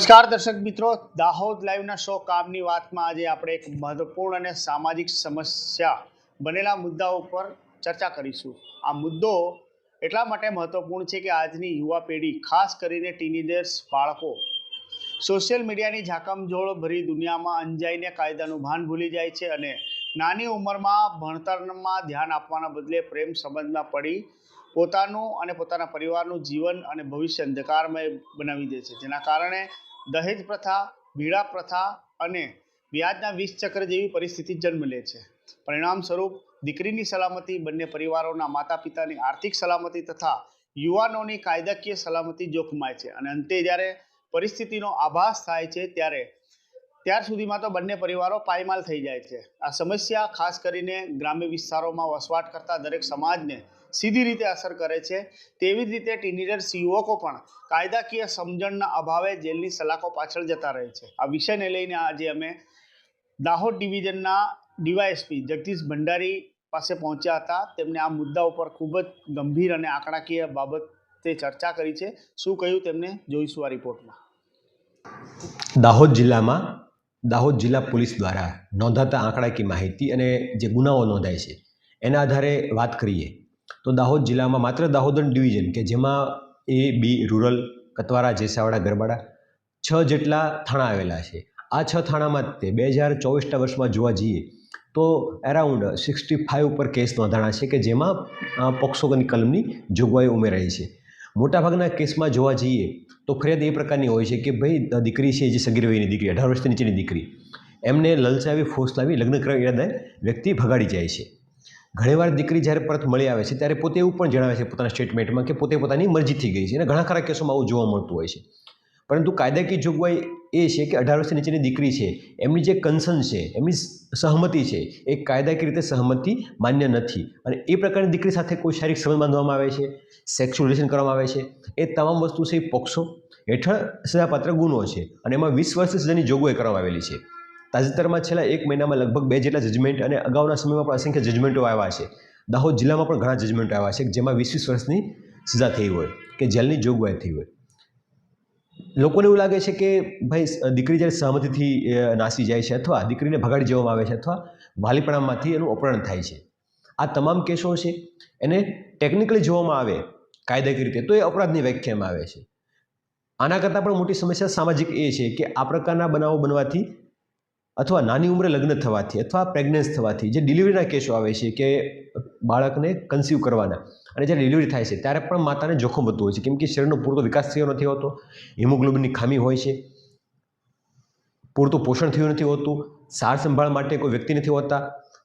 નમસ્કાર દર્શક મિત્રો, દાહોદ લાઈવના શો કામની વાતમાં આજે આપણે એક મહત્વપૂર્ણ અને સામાજિક સમસ્યા બનેલા મુદ્દાઓ ઉપર ચર્ચા કરીશું. આ મુદ્દો એટલા માટે મહત્વપૂર્ણ છે કે આજની યુવા પેઢી, ખાસ કરીને ટીનેજર્સ, બાળકો, સોશિયલ મીડિયાની ઝાકમઝોળ ભરી દુનિયામાં અંજાઈને કાયદાનું ભાન ભૂલી જાય છે અને નાની ઉંમરમાં ભણતરમાં ધ્યાન આપવાના બદલે પ્રેમ સંબંધમાં પડી પોતાનું અને પોતાના પરિવારનું જીવન અને ભવિષ્ય અંધકારમય બનાવી દે છે. જેના કારણે દહેજ પ્રથા ભીડા પ્રથા અને વ્યાજના વીસ ચક્ર જેવી પરિસ્થિતિ જન્મ લે છે. પરિણામ સ્વરૂપ દીકરીની સલામતી, બંને પરિવારોના માતા પિતાની આર્થિક સલામતી તથા યુવાનોની કાયદાકીય સલામતી જોખમાય છે અને અંતે જ્યારે પરિસ્થિતિનો આભાસ થાય છે ત્યારે ત્યાર સુધીમાં તો બંને પરિવારો પાયમાલ થઈ જાય છે. આ સમસ્યા ખાસ કરીને ગ્રામ્ય વિસ્તારોમાં વસવાટ કરતા દરેક સમાજને સીધી રીતે અસર કરે છે. તેવી જ રીતે ટીનેજર્સ યુવકો પણ કાયદાકીય સમજણના અભાવે જેલની સલાખો પાછળ જતા રહે છે. આ વિષયને લઈને આજે અમે દાહોદ ડિવિઝનના ડીવાયએસપી જગદીશ ભંડારી પાસે પહોંચ્યા હતા. તેમને આ મુદ્દા ઉપર ખૂબ જ ગંભીર અને આંકડાકીય બાબતે ચર્ચા કરી છે. શું કહ્યું તેમને જોઈશું આ રિપોર્ટમાં. દાહોદ જિલ્લામાં દાહોદ જિલ્લા પોલીસ દ્વારા નોંધાતા આંકડાકીય માહિતી અને જે ગુનાઓ નોંધાય છે, એના આધારે વાત કરીએ. તો દાહોદ જિલ્લામાં માત્ર દાહોદન ડિવિઝન કે જેમાં A, B, rural, Katwara, Jesawada, Garbada છ જેટલા થાણા આવેલા છે. આ છ થાણામાં તે બે હજાર ચોવીસના વર્ષમાં જોવા જઈએ તો એરાઉન્ડ સિક્સટી ફાઇવ ઉપર કેસ નોંધાણા છે કે જેમાં પોક્સોની કલમની જોગવાઈ ઉમેરાઈ છે. મોટાભાગના કેસમાં જોવા જઈએ તો ફરિયાદ એ પ્રકારની હોય છે કે ભાઈ દીકરી છે જે સગીર વયની દીકરી, અઢાર વર્ષથી નીચેની દીકરી. એમને લલચાવી ફોર્સ લાવી લગ્ન કરવા ઈરાદે વ્યક્તિ ભગાડી જાય છે. ઘણીવાર દીકરી જ્યારે પરત મળી આવે છે, ત્યારે પોતે એવું પણ જણાવે છે પોતાના સ્ટેટમેન્ટમાં કે પોતે પોતાની મરજીથી ગઈ છે અને ઘણા ખરા કેસોમાં આવું જોવા મળતું હોય છે. પરંતુ કાયદાકીય જોગવાઈ એ છે કે અઢાર વર્ષથી નીચેની દીકરી છે, એમની જે કન્સર્ન છે, એમની સહમતિ છે, એ કાયદાકીય રીતે સહમતિ માન્ય નથી. અને એ પ્રકારની દીકરી સાથે કોઈ શારીરિક સંબંધ બાંધવામાં આવે છે સેક્સ્યુઅલ રિલેશન કરવામાં આવે છે, એ તમામ વસ્તુ છે એ પોક્સો હેઠળ સજાપાત્ર ગુનો છે અને એમાં વીસ વર્ષ સજાની જોગવાઈ કરવામાં આવેલી છે. તાજેતરમાં છેલ્લા એક મહિનામાં લગભગ બે જેટલા જજમેન્ટ અને અગાઉના સમયમાં પણ અસંખ્ય જજમેન્ટો આવ્યા છે. દાહોદ જિલ્લામાં પણ ઘણા જજમેન્ટો આવ્યા છે જેમાં વીસ વીસ વર્ષની સજા થઈ હોય કે જેલની જોગવાઈ થઈ હોય. લોકોને એવું લાગે છે કે ભાઈ દીકરી જ્યારે સહમતિથી નાસી જાય છે અથવા દીકરીને ભગાડી જવામાં આવે છે અથવા વાલીપણામાંથી એનું અપહરણ થાય છે. આ તમામ કેસો છે. એને ટેકનિકલી જોવામાં આવે કાયદાકીય રીતે તો એ અપરાધની વ્યાખ્યામાં આવે છે. આના કરતાં પણ મોટી સમસ્યા સામાજિક એ છે કે આ પ્રકારના બનાવો બનવાથી અથવા નાની ઉંમરે લગ્ન થવાથી અથવા પ્રેગ્નન્સ થવાથી જે ડિલિવરીના કેસો આવે છે કે બાળકને કન્સીવ કરવાના અને જ્યારે ડિલિવરી થાય છે ત્યારે પણ માતાને જોખમ વધતું હોય છે. કેમ કે શરીરનો પૂરતો વિકાસ થયો નથી હોતો, હિમોગ્લોબિનની ખામી હોય છે, પૂરતું પોષણ થયું નથી હોતું, સાર સંભાળ માટે કોઈ વ્યક્તિ નથી હોતા.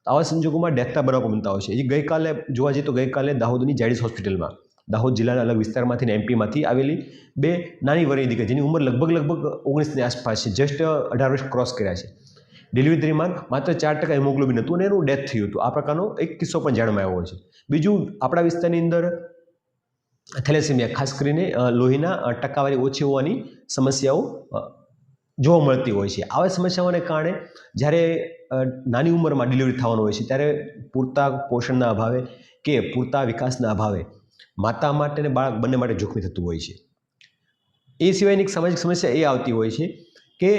આવા સંજોગોમાં ડેથના બનાવો બનતા હોય છે. એ ગઈકાલે જોવા જઈએ તો ગઈકાલે દાહોદની જાડીસ હોસ્પિટલમાં, દાહોદ જિલ્લાના અલગ વિસ્તારમાંથી એમપીમાંથી આવેલી બે નાની વરની દીકરી જેની ઉંમર લગભગ લગભગ ઓગણીસની આસપાસ છે. જસ્ટ અઢાર વર્ષ ક્રોસ કર્યા છે. ડિલિવરી દરમિયાન માત્ર ચાર ટકા હિમોગ્લોબિન હતું અને એનું ડેથ થયું હતું. આ પ્રકારનો એક કિસ્સો પણ જાણવામાં આવ્યો છે. બીજું, આપણા વિસ્તારની અંદર થેલેસેમિયા ખાસ કરીને લોહીના ટકાવારી ઓછી હોવાની સમસ્યાઓ જોવા મળતી હોય છે. આવા સમસ્યાઓને કારણે જ્યારે નાની ઉંમરમાં ડિલિવરી થવાનું હોય છે, ત્યારે પૂરતા પોષણના અભાવે કે પૂરતા વિકાસના અભાવે માતા માટે અને બાળક બંને માટે જોખમી થતું હોય છે. એ સિવાયની એક સામાજિક સમસ્યા એ આવતી હોય છે કે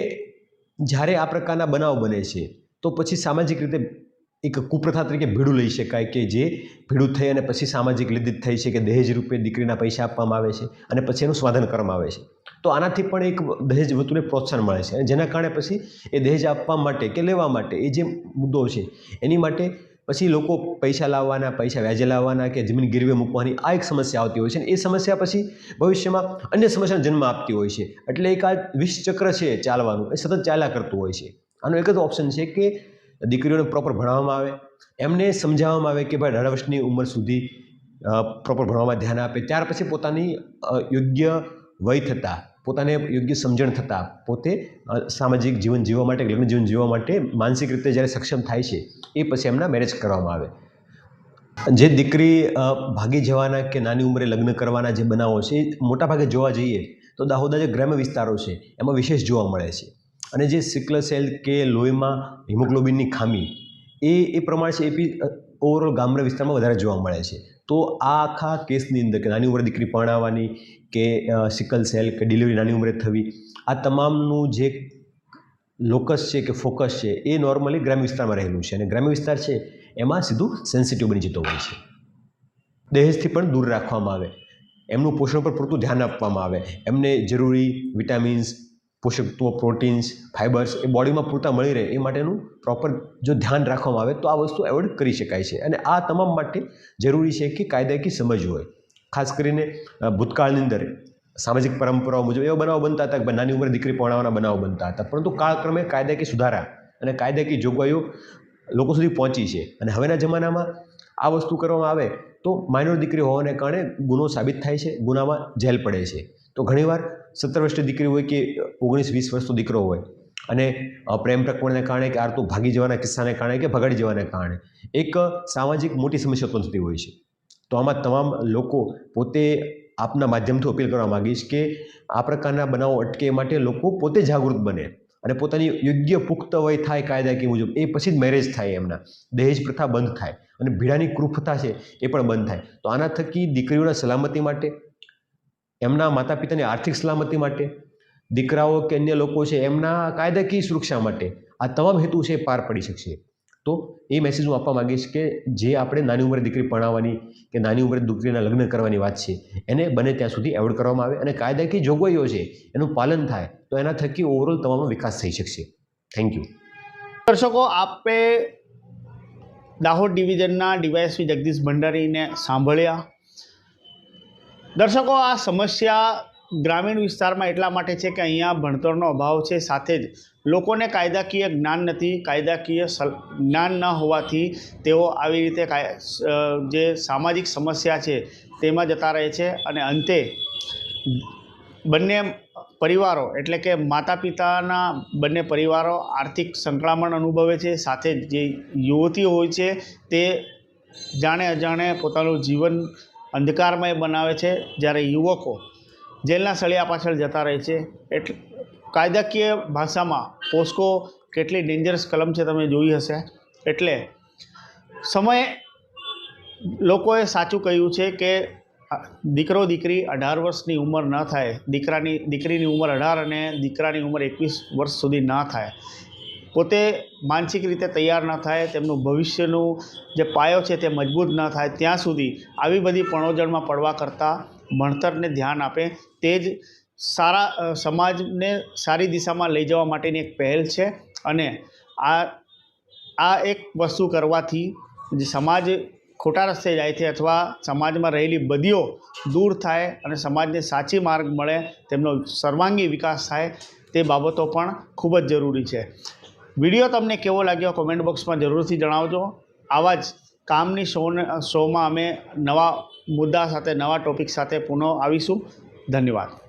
જ્યારે આ પ્રકારના બનાવ બને છે, તો પછી સામાજિક રીતે એક કુપ્રથા તરીકે ભીડું લઈ શકાય કે જે ભીડું થઈ અને પછી સામાજિક લીધિત થઈ છે કે દહેજ રૂપે દીકરીના પૈસા આપવામાં આવે છે અને પછી એનું સ્વાધન કરવામાં આવે છે. તો આનાથી પણ એક દહેજ વતુને પ્રોત્સાહન મળે છે અને જેના કારણે પછી એ દહેજ આપવા માટે કે લેવા માટે એ જે મુદ્દો છે, એની માટે પછી લોકો પૈસા લાવવાના, પૈસા વ્યાજે લાવવાના કે જમીન ગીરવે મૂકવાની આ એક સમસ્યા આવતી હોય છે એ સમસ્યા પછી ભવિષ્યમાં અન્ય સમસ્યાનો જન્મ આપતી હોય છે. એટલે એક આ વિષચક્ર છે ચાલવાનું, એ સતત ચાલ્યા કરતું હોય છે. આનો એક જ ઓપ્શન છે કે દીકરીઓને પ્રોપર ભણાવવામાં આવે, એમને સમજાવવામાં આવે કે ભાઈ અઢાર વર્ષની ઉંમર સુધી પ્રોપર ભણવામાં ધ્યાન આપે. ત્યાર પછી પોતાની યોગ્ય વય થતાં પોતાને યોગ્ય સમજણ થતાં પોતે સામાજિક જીવન જીવવા માટે, લગ્ન જીવન જીવવા માટે માનસિક રીતે જ્યારે સક્ષમ થાય છે, એ પછી એમના મેરેજ કરવામાં આવે. જે દીકરી ભાગી જવાના કે નાની ઉંમરે લગ્ન કરવાના જે બનાવો છે, એ મોટાભાગે જોવા જઈએ તો દાહોદા જે ગ્રામ્ય વિસ્તારો છે, એમાં વિશેષ જોવા મળે છે. અને જે સિકલ સેલ કે લોહીમાં હિમોગ્લોબિનની ખામી, એ એ પ્રમાણે છે, એ ઓવરઓલ ગામડા વિસ્તારમાં વધારે જોવા મળે છે. તો આ આખા કેસની અંદર કે નાની ઉંમરે દીકરી પરણાવવાની કે સિકલ સેલ કે ડિલિવરી નાની ઉંમરે થવી, આ તમામનું જે લોકસ છે કે ફોકસ છે એ નોર્મલી ગ્રામ્ય વિસ્તારમાં રહેલું છે. અને ગ્રામ્ય વિસ્તાર છે એમાં સીધું સેન્સિટિવ બની જતો હોય છે. દહેજથી પણ દૂર રાખવામાં આવે. એમનું પોષણ પર પૂરતું ધ્યાન આપવામાં આવે. એમને જરૂરી વિટામિન્સ પોષક તત્વો પ્રોટીન્સ ફાઇબર્સ એ બોડીમાં પૂરતા મળી રહે એ માટેનું પ્રોપર જો ધ્યાન રાખવામાં આવે તો આ વસ્તુ એવોઇડ કરી શકાય છે. અને આ તમામ માટે જરૂરી છે કે કાયદાકીય સમજ હોય. ખાસ કરીને ભૂતકાળની અંદર સામાજિક પરંપરાઓ મુજબ એવા બનાવો બનતા હતા કે નાની ઉંમરે દીકરી પરણાવવાના બનાવો બનતા હતા. પરંતુ કાળક્રમે કાયદાકીય સુધારા અને કાયદાકીય જોગવાઈઓ લોકો સુધી પહોંચી છે. અને હવેના જમાનામાં આ વસ્તુ કરવામાં આવે તો માઇનોર દીકરી હોવાને કારણે ગુનો સાબિત થાય છે, ગુનામાં જેલ પડે છે. તો ઘણીવાર સત્તર વર્ષની દીકરી હોય કે ઓગણીસ, વીસ વર્ષનો દીકરો હોય. અને પ્રેમ પ્રકરણને કારણે કે આરતું ભાગી જવાના કિસ્સાને કારણે કે ભગાડી જવાને કારણે. એક સામાજિક મોટી સમસ્યા ઉત્પન્ન થતી હોય છે. તો આમાં તમામ લોકો પોતે આપના માધ્યમથી અપીલ કરવા માગીશ કે આ પ્રકારના બનાવો અટકે માટે લોકો પોતે જાગૃત બને. અને પોતાની યોગ્ય પુખ્ત વય થાય, કાયદાકીય મુજબ, એ પછી જ મેરેજ થાય એમના. દહેજ પ્રથા બંધ થાય. અને ભીડાની કૃપથા છે એ પણ બંધ થાય. તો આના થકી દીકરીઓના સલામતી માટે એમના માતા પિતાની આર્થિક સલામતી માટે, દીકરાઓ કે અન્ય લોકો છે એમના કાયદાકીય સુરક્ષા માટે આ તમામ હેતુ છે પાર પડી શકશે. તો એ મેસેજ હું આપવા માંગીશ કે જે આપણે નાની ઉંમરે દીકરી પરણાવવાની કે નાની ઉંમરે દીકરીના લગ્ન કરવાની વાત છે, એને બને ત્યાં સુધી એવોર્ડ કરવામાં આવે અને કાયદાકીય જોગવાઈઓ છે એનું પાલન થાય તો એના થકી ઓવરઓલ તમામનો વિકાસ થઈ શકશે. થેન્ક યુ દર્શકો, આપે દાહોદ ડિવિઝનના ડીવાયએસપી જગદીશ ભંડારીને સાંભળ્યા. દર્શકો, આ સમસ્યા ગ્રામીણ વિસ્તારમાં એટલા માટે છે કે અહીંયા ભણતરનો અભાવ છે. સાથે જ લોકોને કાયદાકીય જ્ઞાન નથી. કાયદાકીય જ્ઞાન ન હોવાથી તેઓ આવી રીતે જે સામાજિક સમસ્યા છે તેમાં જતા રહે છે અને અંતે બંને પરિવારો, એટલે કે માતા પિતાના બંને પરિવારો આર્થિક સંકળામણ અનુભવે છે. સાથે જ જે યુવતીઓ હોય છે તે જાણે અજાણે પોતાનું જીવન અંધકારમય બનાવે છે જ્યારે યુવકો જેલના સળિયા પાછળ જતા રહે છે. એટલે કાયદાકીય ભાષામાં પોસ્કો કેટલી ડેન્જરસ કલમ છે તમે જોઈ હશે. એટલે સમય લોકોએ સાચું કહ્યું છે કે દીકરો દીકરી અઢાર વર્ષની ઉંમર ન થાય. દીકરાની, દીકરીની ઉંમર અઢાર અને દીકરાની ઉંમર એકવીસ વર્ષ સુધી ન થાય. પોતે માનસિક રીતે તૈયાર ન થાય, તેમનું ભવિષ્યનું જે પાયો છે તે મજબૂત ન થાય, ત્યાં સુધી આવી બધી પણોજણમાં પડવા કરતાં ભણતરને ધ્યાન આપે, તે જ સારા સમાજને સારી દિશામાં લઈ જવા માટેની એક પહેલ છે. અને આ આ એક વસ્તુ કરવાથી જે સમાજ ખોટા રસ્તે જાય છે અથવા સમાજમાં રહેલી બદીઓ દૂર થાય અને સમાજને સાચી માર્ગ મળે, તેમનો સર્વાંગી વિકાસ થાય, તે બાબતો પણ ખૂબ જ જરૂરી છે. વીડિયો તમને કેવો લાગ્યો કોમેન્ટ બોક્સમાં જરૂરથી જણાવજો. આવા જ કામની શોને શોમાં અમે નવા મુદ્દા સાથે, નવા ટોપિક સાથે પુનઃ આવીશું. ધન્યવાદ.